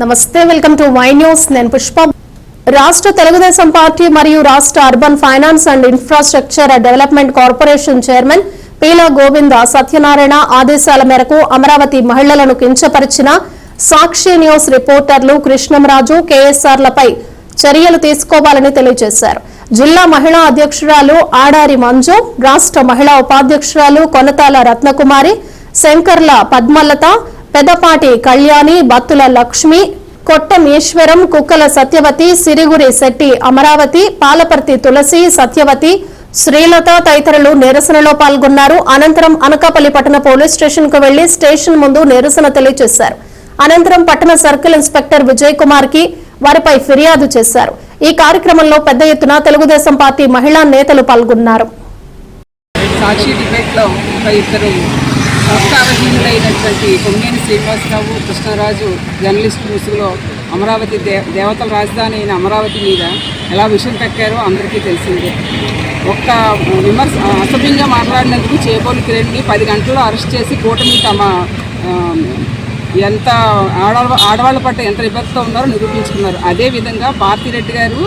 నమస్తే welcome to Y news. నేను పుష్ప. రాష్ట్ర తెలుగుదేశం పార్టీ మరియు రాష్ట్ర urban finance and infrastructure development corporation chairman Peela Govinda Satyanarayana ఆదేశాల మేరకు అమరావతి మహిళలను కించపరిచిన సాక్షి న్యూస్ రిపోర్టర్లు కృష్ణంరాజు కేఎస్ఆర్లపై చర్యలు తీసుకోవాలని తెలియజేశారు. జిల్లా మహిళా అధ్యక్షురాలు ఆడారి మంజు రాష్ట్ర మహిళా ఉపాధ్యక్షురాలు కొనతాల రత్నకుమారి శంకర్ల పద్మలత పెద్దపాటి కళ్యాణి బత్తుల లక్ష్మి కొట్టం ఈశ్వరం కుక్కల సత్యవతి సిరిగురి శెట్టి అమరావతి పాలపర్తి తులసి సత్యవతి శ్రీలత తదితరులు నిరసనలో పాల్గొన్నారు. అనంతరం అనకాపల్లి పట్టణ పోలీస్ స్టేషన్కు వెళ్ళి స్టేషన్ ముందు నిరసన తెలియజేశారు. అనంతరం పట్టణ సర్కిల్ ఇన్స్పెక్టర్ విజయ్ కుమార్కి వారిపై ఫిర్యాదు చేశారు. ఈ కార్యక్రమంలో పెద్ద ఎత్తున తెలుగుదేశం పార్టీ మహిళా నేతలు పాల్గొన్నారు. సాక్షి డిబేట్లో ఒక ఇద్దరు సంస్కారహీనుడైనటువంటి కొమ్మేని శ్రీనివాసరావు కృష్ణరాజు జర్నలిస్ట్ న్యూస్లో అమరావతి దే దేవతల రాజధాని అయిన అమరావతి మీద ఎలా విషయం కక్కారో అందరికీ తెలిసిందే. ఒక్క విమర్శ అసభ్యంగా మాట్లాడినందుకు చేపోలు కిరణ్ని పది గంటల్లో అరెస్ట్ చేసి కూటమి తమ ఎంత ఆడవాళ్ళ ఆడవాళ్ళ పట్ల ఎంత నిబద్ధత ఉన్నారో నిరూపించుకున్నారు. అదేవిధంగా భారతిరెడ్డి గారు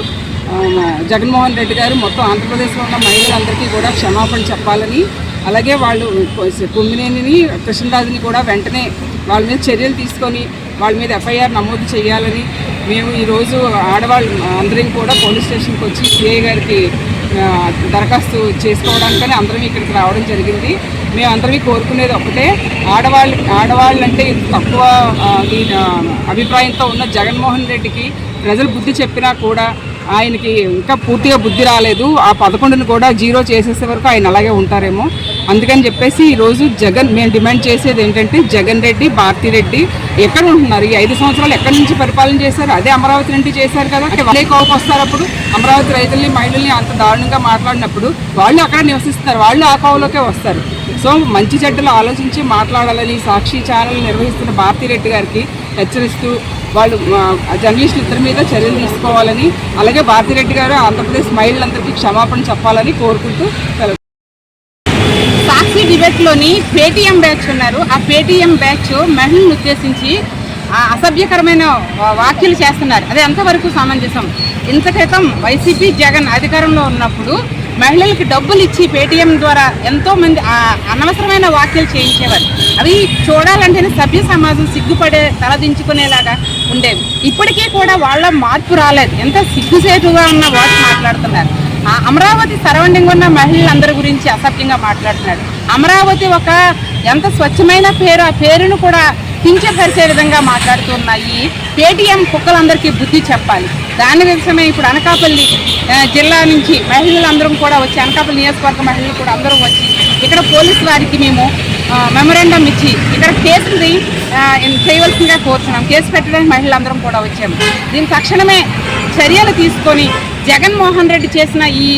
జగన్మోహన్ రెడ్డి గారు మొత్తం ఆంధ్రప్రదేశ్లో ఉన్న మహిళలందరికీ కూడా క్షమాపణ చెప్పాలని అలాగే వాళ్ళు కుమ్మినేనిని కృష్ణరాజుని కూడా వెంటనే వాళ్ళ మీద చర్యలు తీసుకొని వాళ్ళ మీద ఎఫ్ఐఆర్ నమోదు చేయాలని మేము ఈరోజు ఆడవాళ్ళు అందరం కూడా పోలీస్ స్టేషన్కి వచ్చి సిఐ గారికి దరఖాస్తు చేసుకోవడానికని అందరం ఇక్కడికి రావడం జరిగింది. మేము అందరం కోరుకునేది ఒకటే ఆడవాళ్ళు ఆడవాళ్ళంటే తక్కువ అభిప్రాయంతో ఉన్న జగన్మోహన్ రెడ్డికి ప్రజలు బుద్ధి చెప్పినా కూడా ఆయనకి ఇంకా పూర్తిగా బుద్ధి రాలేదు. ఆ పదకొండును కూడా జీరో చేసేసే వరకు ఆయన అలాగే ఉంటారేమో. అందుకని చెప్పేసి ఈరోజు జగన్ మేము డిమాండ్ చేసేది ఏంటంటే జగన్ రెడ్డి భారతిరెడ్డి ఎక్కడ ఉంటున్నారు? ఈ ఐదు సంవత్సరాలు ఎక్కడి నుంచి పరిపాలన చేశారు? అదే అమరావతి నుండి చేశారు కదా. వాళ్ళే కోపం వస్తారు అప్పుడు అమరావతి రైతుల్ని మహిళల్ని అంత దారుణంగా మాట్లాడినప్పుడు వాళ్ళు అక్కడ నివసిస్తారు వాళ్ళు ఆ కోవలోకే వస్తారు. సో మంచి చెడ్డలు ఆలోచించి మాట్లాడాలని సాక్షి ఛానల్ నిర్వహిస్తున్న భారతిరెడ్డి గారికి హెచ్చరిస్తూ వాళ్ళు ఆ, జర్నలిస్టులు ఇద్దరి మీద చర్యలు తీసుకోవాలని అలాగే భారతిరెడ్డి గారు ఆంధ్రప్రదేశ్ మహిళలందరికీ క్షమాపణ చెప్పాలని కోరుకుంటూ సెలవు. సాక్షి డిబేట్లోని పేటీఎం బ్యాచ్ ఉన్నారు. ఆ పేటీఎం బ్యాచ్ మహిళలను ఉద్దేశించి అసభ్యకరమైన వ్యాఖ్యలు చేస్తున్నారు. అది ఎంతవరకు సమంజసం. ఇంత క్రితం వైసీపీ జగన్ అధికారంలో ఉన్నప్పుడు మహిళలకు డబ్బులు ఇచ్చి పేటీఎం ద్వారా ఎంతోమంది అనవసరమైన వ్యాఖ్యలు చేయించేవారు. అవి చూడాలంటేనే సభ్య సమాజం సిగ్గుపడే తలదించుకునేలాగా ఉండేవి. ఇప్పటికీ కూడా వాళ్ళ మార్పు రాలేదు. ఎంత సిగ్గుసేటుగా ఉన్న వాటి మాట్లాడుతున్నారు. ఆ అమరావతి సరౌండింగ్ ఉన్న మహిళలందరి గురించి అసభ్యంగా మాట్లాడుతున్నాడు అమరావతి ఒక ఎంత స్వచ్ఛమైన పేరు ఆ పేరును కూడా కించపరిచే విధంగా మాట్లాడుతున్నాయి. పేటీఎం కుక్కలందరికీ బుద్ధి చెప్పాలి. దాని విషయమే ఇప్పుడు అనకాపల్లి జిల్లా నుంచి మహిళలందరం కూడా వచ్చి అనకాపల్లి నియోజకవర్గ మహిళలు కూడా అందరూ వచ్చి ఇక్కడ పోలీసు వారికి మేము మెమరాండం ఇచ్చి ఇక్కడ కేసుని చేయవలసిందిగా కోరుతున్నాం కేసు పెట్టడానికి మహిళలందరం కూడా వచ్చాము. దీని తక్షణమే చర్యలు తీసుకొని జగన్మోహన్ రెడ్డి చేసిన ఈ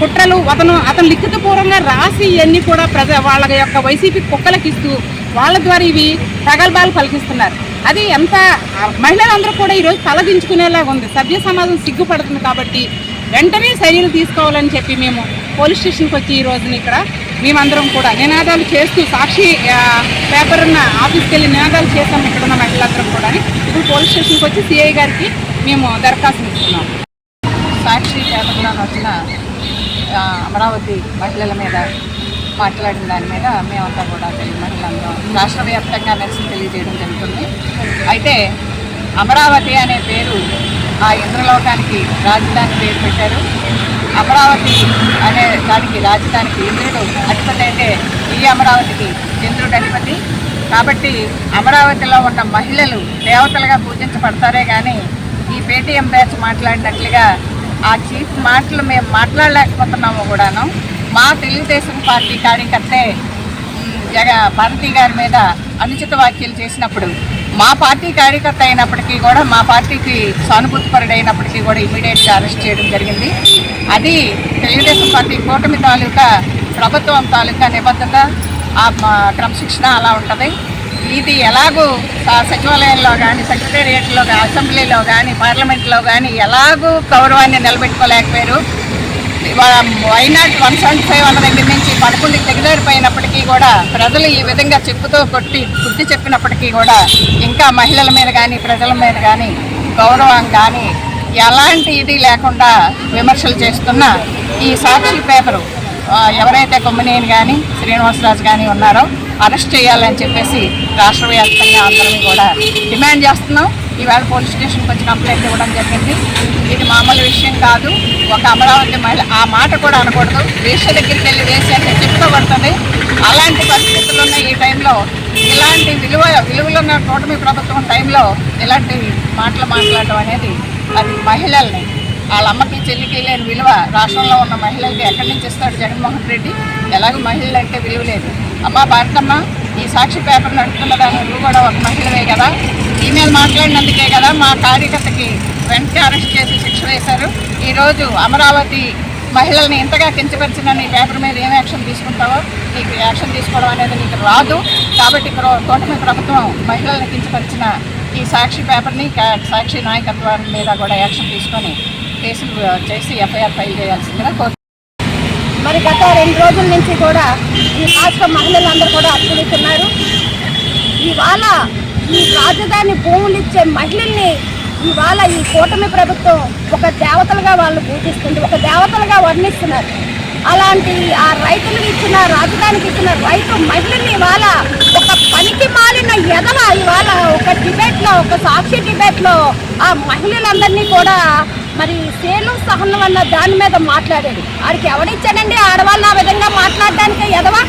కుట్రలు అతను అతను లిఖితపూర్వంగా రాసి ఇవన్నీ కూడా ప్రజ వాళ్ళ యొక్క వైసీపీ కుక్కలకి ఇస్తూ వాళ్ళ ద్వారా ఇవి తగల్బాలు పలికిస్తున్నారు. అది ఎంత మహిళలందరూ కూడా ఈరోజు తలదించుకునేలాగా ఉంది. సభ్య సమాజం సిగ్గుపడుతుంది కాబట్టి వెంటనే చర్యలు తీసుకోవాలని చెప్పి మేము పోలీస్ స్టేషన్కి వచ్చి ఈ రోజున ఇక్కడ మేమందరం కూడా నినాదాలు చేస్తూ సాక్షి పేపర్ ఉన్న ఆఫీస్కి వెళ్ళి నినాదాలు చేస్తాం ఇక్కడ ఉన్న మహిళలందరం కూడా ఇప్పుడు పోలీస్ స్టేషన్కి వచ్చి సిఐ గారికి మేము దరఖాస్తు ఇస్తున్నాం. సాక్షి పేపర్లో వచ్చిన అమరావతి మహిళల మీద మాట్లాడిన దాని మీద మేమంతా కూడా తెలుగు మహిళలందరం రాష్ట్ర వ్యాప్తంగా నిరసన తెలియజేయడం జరుగుతుంది. అయితే అమరావతి అనే పేరు ఆ ఇంద్రలోకానికి రాజధాని పేరు పెట్టారు. అమరావతి అనే దానికి రాజధానికి ఇంద్రుడు అధిపతి అయితే ఈ అమరావతికి ఇంద్రుడు అధిపతి. కాబట్టి అమరావతిలో ఉన్న మహిళలు దేవతలుగా పూజించబడతారే కానీ ఈ పేటీఎం బ్యాచ్ మాట్లాడినట్లుగా ఆ చీఫ్ మాటలు మేము మాట్లాడలేకపోతున్నాము కూడాను. మా తెలుగుదేశం పార్టీ కార్యకర్తే జగ భారతి గారి మీద అనుచిత వ్యాఖ్యలు చేసినప్పుడు మా పార్టీ కార్యకర్త అయినప్పటికీ కూడా మా పార్టీకి సానుభూతిపరుడైనప్పటికీ కూడా ఇమీడియట్గా అరెస్ట్ చేయడం జరిగింది. అది తెలుగుదేశం పార్టీ కూటమి తాలూకా ప్రభుత్వం తాలూకా నిబద్ధత ఆ క్రమశిక్షణ అలా ఉంటుంది. ఇది ఎలాగూ సచివాలయంలో కానీ సెక్రటేరియట్లో కానీ అసెంబ్లీలో కానీ పార్లమెంట్లో కానీ ఎలాగూ గౌరవాన్ని నిలబెట్టుకోలేకపోయారు. Why not one seventy five అన్న దగ్గర నుంచి పదకొండుకి తెగదారిపోయినప్పటికీ కూడా ప్రజలు ఈ విధంగా చెప్పుతో కొట్టి బుద్ధి చెప్పినప్పటికీ కూడా ఇంకా మహిళల మీద కానీ ప్రజల మీద కానీ గౌరవం కానీ ఎలాంటి ఇది లేకుండా విమర్శలు చేస్తున్న ఈ సాక్షి పేపరు ఎవరైతే కొమ్మనేని కానీ శ్రీనివాసరాజు కానీ ఉన్నారో అరెస్ట్ చేయాలని చెప్పేసి రాష్ట్ర వ్యాప్తంగా అందరం కూడా డిమాండ్ చేస్తున్నాం. ఈవేళ పోలీస్ స్టేషన్కి వచ్చి కంప్లైంట్ ఇవ్వడం జరిగింది. ఇది మామూలు విషయం కాదు. ఒక అమరావతి మహిళ ఆ మాట కూడా అనకూడదు. వేష దగ్గరికి వెళ్ళి వేసి అంటే చెప్పుకోబడుతుంది అలాంటి పరిస్థితులు ఉన్న ఈ టైంలో ఇలాంటి విలువ విలువలున్న కూటమి ప్రభుత్వం టైంలో ఇలాంటి మాటలు మాట్లాడడం అనేది అది మహిళల్ని వాళ్ళ అమ్మకి చెల్లికి లేని విలువ రాష్ట్రంలో ఉన్న మహిళలకి ఎక్కడి నుంచి ఇస్తాడు జగన్మోహన్ రెడ్డి? ఎలాగో మహిళలంటే విలువ లేదు. అమ్మా భారతమ్మ ఈ సాక్షి పేపర్ నడుపుతున్న దాని నువ్వు కూడా ఒక మహిళవే కదా. ఈమెయిల్ మాట్లాడినందుకే కదా మా కార్యకర్తకి వెంటనే అరెస్ట్ చేసి శిక్ష వేశారు. ఈరోజు అమరావతి మహిళల్ని ఇంతగా కించపరిచిన నీ పేపర్ మీద ఏం యాక్షన్ తీసుకుంటావో? నీకు యాక్షన్ తీసుకోవడం అనేది నీకు రాదు. కాబట్టి కూటమి ప్రభుత్వం మహిళల్ని కించపరిచిన ఈ సాక్షి పేపర్ని సాక్షి నాయకత్వం మీద కూడా యాక్షన్ తీసుకొని కేసులు చేసి ఎఫ్ఐఆర్ ఫైల్ చేయాల్సిందిగా కోరు మరి గత రెండు రోజుల నుంచి కూడా ఈ రాష్ట్ర మహిళలందరూ కూడా అర్థిస్తున్నారు ఇవాళ ఈ రాజధాని భూములు ఇచ్చే మహిళల్ని ఇవాళ ఈ కూటమి ప్రభుత్వం ఒక దేవతలుగా వాళ్ళు పూజిస్తుంది ఒక దేవతలుగా వర్ణిస్తున్నారు. అలాంటి ఆ రైతులకు ఇచ్చిన రాజధానికి ఇచ్చిన రైతు మహిళల్ని ఇవాళ ఒక పనికి మాలిన ఎదల ఇవాళ ఒక డిబేట్లో ఒక సాక్షి డిబేట్లో ఆ మహిళలందరినీ కూడా మరి సేలు సహనం అన్న దాని మీద మాట్లాడాడు ఆడికి ఎవడిచ్చాడండి ఆడవాళ్ళు ఆ విధంగా మాట్లాడడానికి ఎదవా?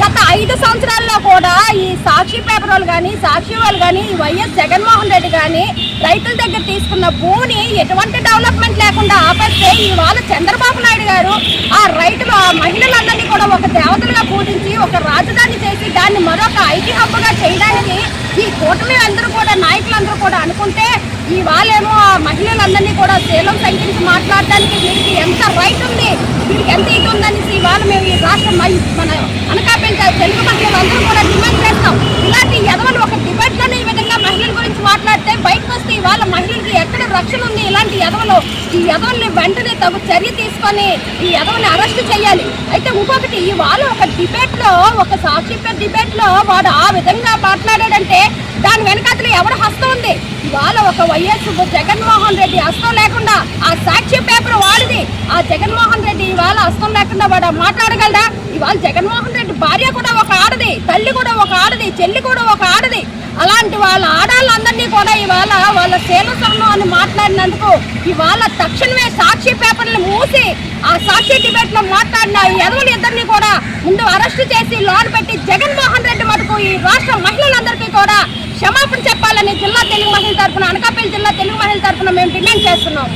గత ఐదు సంవత్సరాల్లో కూడా ఈ సాక్షి పేపర్ వాళ్ళు కానీ సాక్షి వాళ్ళు కానీ ఈ వైఎస్ జగన్మోహన్ రెడ్డి కానీ రైతుల దగ్గర తీసుకున్న భూమిని ఎటువంటి డెవలప్మెంట్ లేకుండా ఆపేస్తే ఇవాళ చంద్రబాబు నాయుడు గారు ఆ రైతులు ఆ మహిళలందరినీ కూడా ఒక దేవతలుగా పూజించి ఒక రాజధాని చేసి దాన్ని మరొక ఐటీ హబ్గా చేయడానికి ఈ కూటమి అందరూ కూడా నాయకులందరూ కూడా అనుకుంటే ఈ వాళ్ళేమో ఆ మహిళలందరినీ కూడా శీలం సంఖ్యించి మాట్లాడడానికి వీరికి ఎంత రైట్ ఉంది వీరికి ఎంత ఇది ఉందనేసి ఇవాళ మేము ఈ రాష్ట్ర మన అనకాపల్లి తెలుగు మహిళలందరూ కూడా డిమాండ్ చేస్తాం. ఇలాంటి ఎదవలు ఒక డిబేట్లోనే ఈ విధంగా మహిళల గురించి మాట్లాడితే బయటకు వస్తే ఇవాళ మహిళలకి ఎక్కడ రక్షణ ఉంది? ఇలాంటి ఎదవలు ఈ ఎదవల్ని వెంటనే తగు చర్య తీసుకొని ఈ ఎదవల్ని అరెస్ట్ చేయాలి. అయితే ఇంకొకటి ఇవాళ ఒక డిబేట్లో ఒక సాక్షి డిబేట్లో వాడు ఆ విధంగా మాట్లాడాడంటే దాని వెనకాతలు ఎవరు హస్తం ఉంది? ఇవాళ ఒక వైఎస్ జగన్మోహన్ రెడ్డి హస్తం లేకుండా ఆ సాక్షి పేపర్ వాడిది ఆ జగన్మోహన్ రెడ్డి ఇవాళ హస్తం లేకుండా వాడు మాట్లాడగలడా? ఇవాళ జగన్మోహన్ రెడ్డి భార్య కూడా ఒక ఆడది తల్లి కూడా ఒక ఆడది చెల్లి కూడా ఒక ఆడది. అలాంటి వాళ్ళ ఆడాళ్ళందరినీ కూడా ఇవాళ వాళ్ళ సేన సహనం అని మాట్లాడినందుకు ఇవాళ తక్షణమే సాక్షి పేపర్లు మూసి ఆ సాక్షి డిబేట్లో మాట్లాడిన ఈ ఎదవలు ఇద్దరిని కూడా ముందు అరెస్ట్ చేసి లోన్ పెట్టి జగన్మోహన్ రెడ్డి మటుకు ఈ రాష్ట్ర మహిళలందరికీ కూడా క్షమాపణ చెప్పాలని జిల్లా తెలుగు మహిళ తరఫున అనకాపల్లి జిల్లా తెలుగు మహిళ తరఫున మేము డిమాండ్ చేస్తున్నాం.